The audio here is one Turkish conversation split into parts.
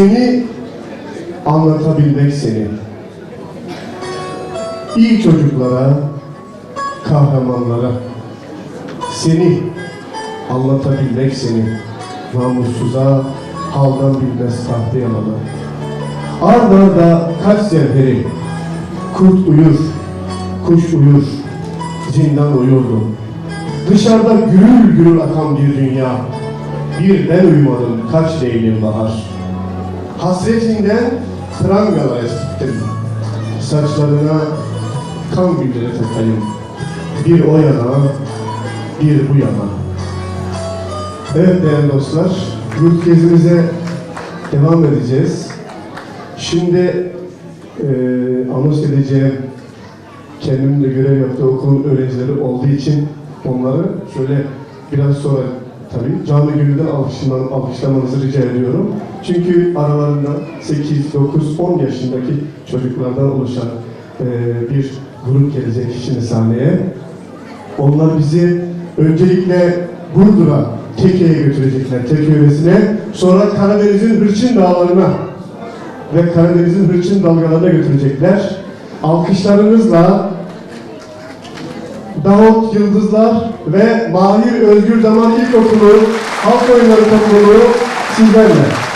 Seni anlatabilmek seni. İyi çocuklara, kahramanlara. Seni anlatabilmek seni. Namussuza, haldan bilmez tahta yanana. Ardarda kaç zevheri, kurt uyur, kuş uyur, zindan uyurdu. Dışarıda gürül gürül akan bir dünya, bir ben uyumadım kaç leylim bahar. Hasretinden prangalar eskittim, saçlarına kan gülleri takayım. Bir o yana, bir bu yana. Evet değerli dostlar, yurt gezimize devam edeceğiz. Şimdi e, anons edeceğim kendimin görev yaptığı okulun öğrencileri olduğu için onları şöyle biraz sonra tabii canlı gönülden alkışlaman, alkışlamanızı rica ediyorum. Çünkü aralarında 8, 9, 10 yaşındaki çocuklardan oluşan e, bir grup gelecek şimdi sahneye. Onlar bizi öncelikle Burdur'a, Teke'ye götürecekler, Teke yöresine. Sonra Karadeniz'in Hırçın Dağları'na ve Karadeniz'in hırçın dalgalarına götürecekler. Alkışlarınızla Davut Yıldızlar ve Mahir Özgür Zaman İlkokulu Halk Oyunları Topluluğu sizlerle.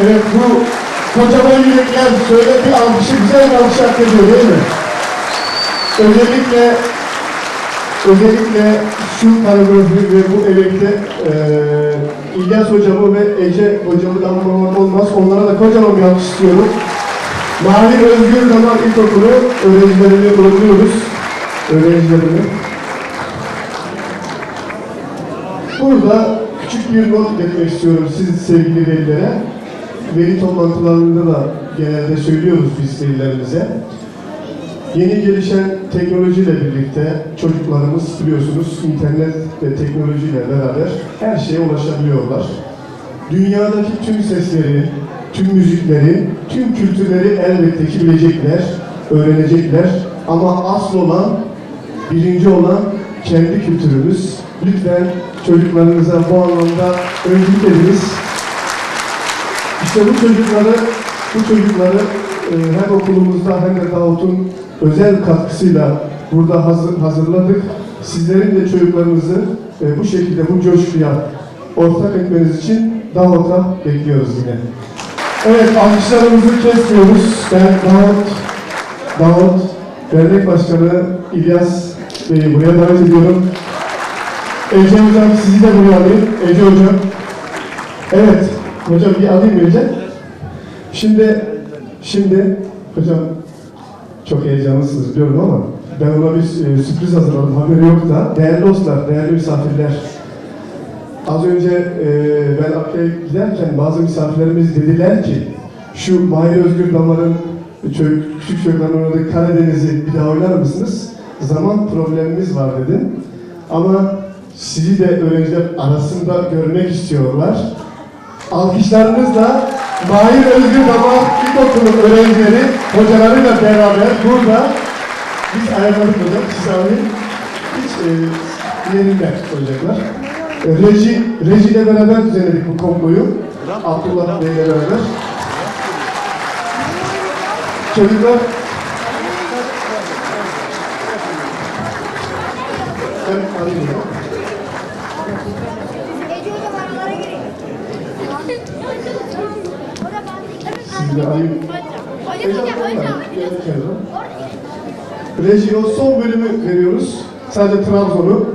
Evet bu kocaman yürekler şöyle bir alkışı güzel bir alkış hak ediyor değil mi? Özellikle özellikle şu koreografi ve bu emekte eee İlyas hocamı ve Ece hocamı da anmamak olmaz. Onlara da kocaman bir alkış istiyorum. Mavi Özgür Damar İlkokulu öğrencilerini uğurluyoruz. Öğrencilerini. Burada bir not iletmek istiyorum siz sevgili velilere. Veli toplantılarında da genelde söylüyoruz biz velilerimize. Yeni gelişen teknolojiyle birlikte çocuklarımız biliyorsunuz internet ve teknolojiyle beraber her şeye ulaşabiliyorlar. Dünyadaki tüm sesleri, tüm müzikleri, tüm kültürleri elbette ki bilecekler, öğrenecekler. Ama asıl olan, birinci olan kendi kültürümüz. Lütfen çocuklarınıza bu anlamda öncülük ediniz. İşte bu çocukları, bu çocukları e, hem okulumuzda hem de Davut'un özel katkısıyla burada hazır, hazırladık. Sizlerin de çocuklarınızı e, bu şekilde bu coşkuya ortak etmeniz için Davut'a bekliyoruz yine. Evet, alkışlarımızı kesmiyoruz. Ben Davut, Davut, Dernek Başkanı İlyas Bey'i buraya davet ediyorum. Ece Hocam sizi de buraya alayım. Ece Hocam. Evet, hocam bir alayım mı önce? Şimdi, şimdi hocam çok heyecanlısınız biliyorum ama ben ona bir e, sürpriz hazırladım. Haberi yok da. Değerli dostlar, değerli misafirler. Az önce e, ben Akkaya giderken bazı misafirlerimiz dediler ki şu Mahir Özgür Damar'ın çocuk, küçük çocukların oynadığı Karadeniz'i bir daha oynar mısınız? Zaman problemimiz var dedim. Ama sizi de öğrenciler arasında görmek istiyorlar. Alkışlarınızla Mahir Özgür Damar İlkokulu öğrencileri hocalarıyla beraber burada biz ayarladık hocam, siz alayım. Hiç e, yerinde olacaklar. Reji, Reji ile beraber düzenledik bu komployu. Abdullah Bey ile beraber. Çocuklar ben alayım hocam. Ece hocam aralara girin. Orada bazı Siz de alayım. Hocam hocam hocam. Reji o son bölümü veriyoruz. Sadece Trabzon'u.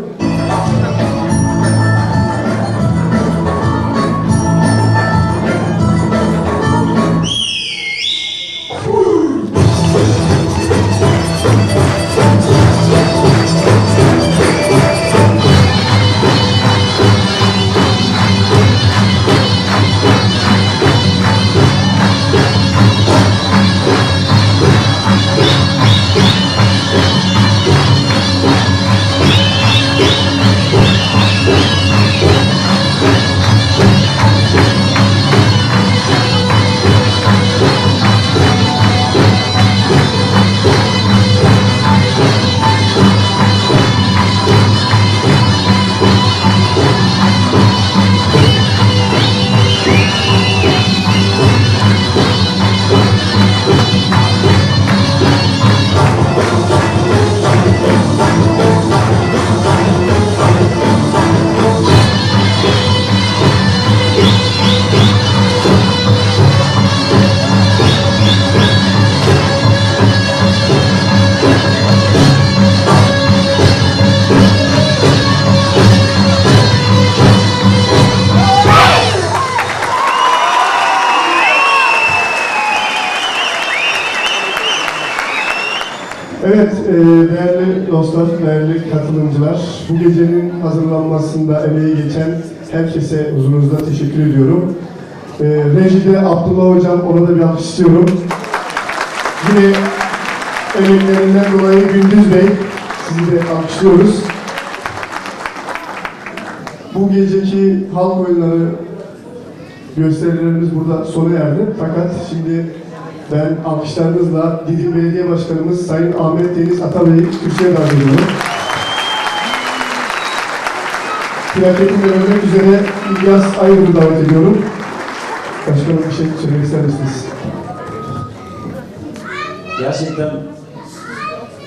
Dostlar, değerli katılımcılar, bu gecenin hazırlanmasında emeği geçen herkese huzurunuzda teşekkür ediyorum. E, rejide Abdullah Hocam, ona da bir alkış istiyorum. Yine emeklerinden dolayı Gündüz Bey, sizi de alkışlıyoruz. Bu geceki halk oyunları gösterilerimiz burada sona erdi. Fakat şimdi ben alkışlarınızla Didim Belediye Başkanımız Sayın Ahmet Deniz Atabey'i kürsüye davet ediyorum. Plaketini vermek üzere İlyas Ayrıl'ı davet ediyorum. Başkanım bir şey söylemek ister misiniz? Gerçekten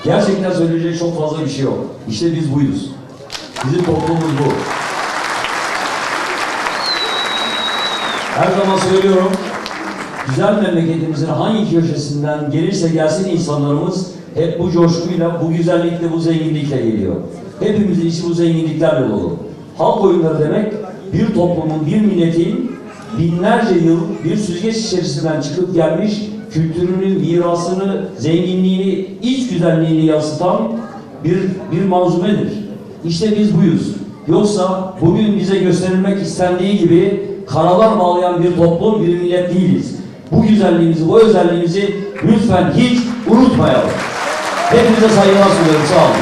gerçekten söyleyecek çok fazla bir şey yok. İşte biz buyuz. Bizim toplumumuz bu. Her zaman söylüyorum. Güzel memleketimizin hangi köşesinden gelirse gelsin insanlarımız hep bu coşkuyla, bu güzellikle, bu zenginlikle geliyor. Hepimizin içi bu zenginliklerle dolu. Halk oyunları demek bir toplumun, bir milletin binlerce yıl bir süzgeç içerisinden çıkıp gelmiş kültürünü, mirasını, zenginliğini, iç güzelliğini yansıtan bir, bir manzumedir. İşte biz buyuz. Yoksa bugün bize gösterilmek istendiği gibi karalar bağlayan bir toplum, bir millet değiliz. Bu güzelliğimizi, bu özelliğimizi lütfen hiç unutmayalım. Hepinize saygılar sunuyorum. Sağ olun.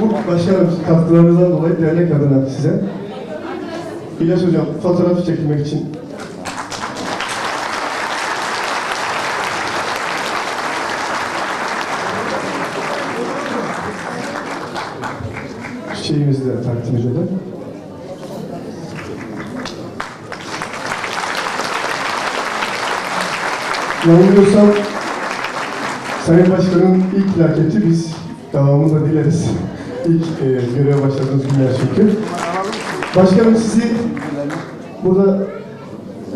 Bu başkanım katkılarınızdan dolayı dernek adına size. İlyas Hocam fotoğraf çekilmek için şeyimizi de takdim edelim. Yanılmıyorsam Sayın Başkan'ın ilk plaketi biz devamını da dileriz. İlk e, görev başladığınız günler çünkü. Başkanım sizi burada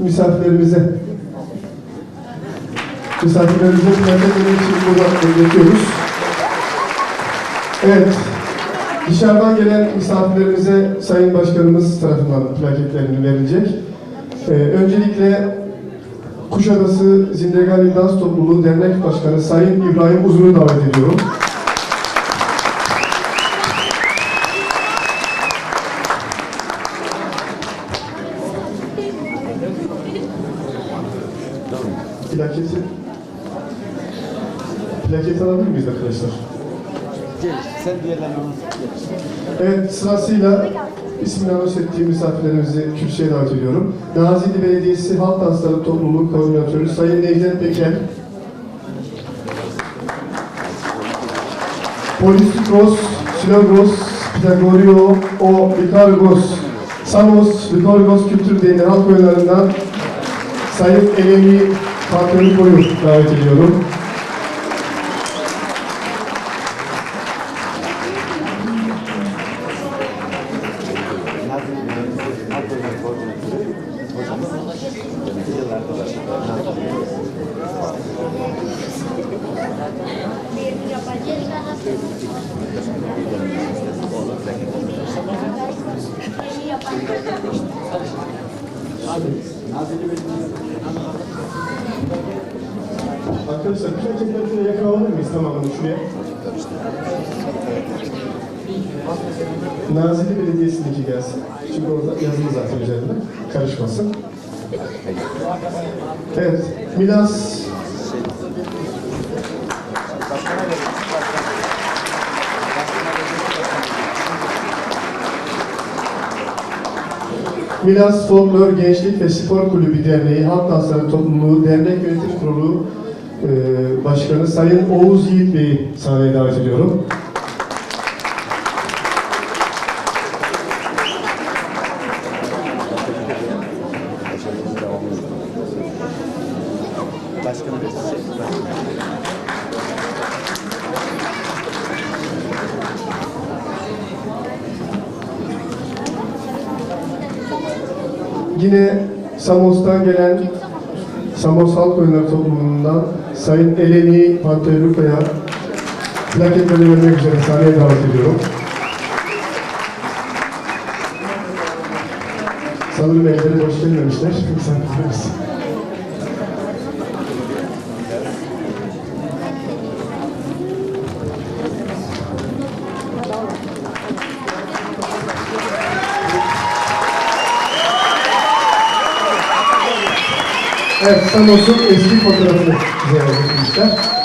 misafirlerimize misafirlerimize plaketleri için burada bekletiyoruz. Evet. Dışarıdan gelen misafirlerimize Sayın Başkanımız tarafından plaketlerini verilecek. Ee, öncelikle Kuşadası Zindegani Dans Topluluğu Dernek Başkanı Sayın İbrahim Uzun'u davet ediyorum. Plaketi Plaket alabilir miyiz arkadaşlar? Evet sırasıyla ismini anons ettiğim misafirlerimizi kürsüye davet ediyorum. Nazilli Belediyesi Halk Dansları Topluluğu Koordinatörü Sayın Necdet Peker. Polistikos, Silogos, Pitagorio, O, Vikargos, Samos, Vikargos Kültür Derneği Halk Oyunlarından Sayın Eleni Fatih davet ediyorum. Arkadaşlar plaketleri şuraya yakalanır mıyız tamamını şuraya? Nazilli Belediyesi'ndeki gelsin. Çünkü orada yazılı zaten üzerinde. Karışmasın. Evet. Milas Milas Folklor Gençlik ve Spor Kulübü Derneği Halk Dansları Topluluğu Dernek Yönetim Kurulu e, Başkanı Sayın Oğuz Yiğit Bey'i sahneye davet ediyorum. Yine Samos'tan gelen Samos Halk Oyunları Topluluğundan Sayın Eleni Panteluka'ya plaketleri vermek üzere sahneye davet ediyorum. Sanırım elleri boş gelmemişler. Misafirlerimiz. Evet, Samos'un eski fotoğrafını bize getirmişler.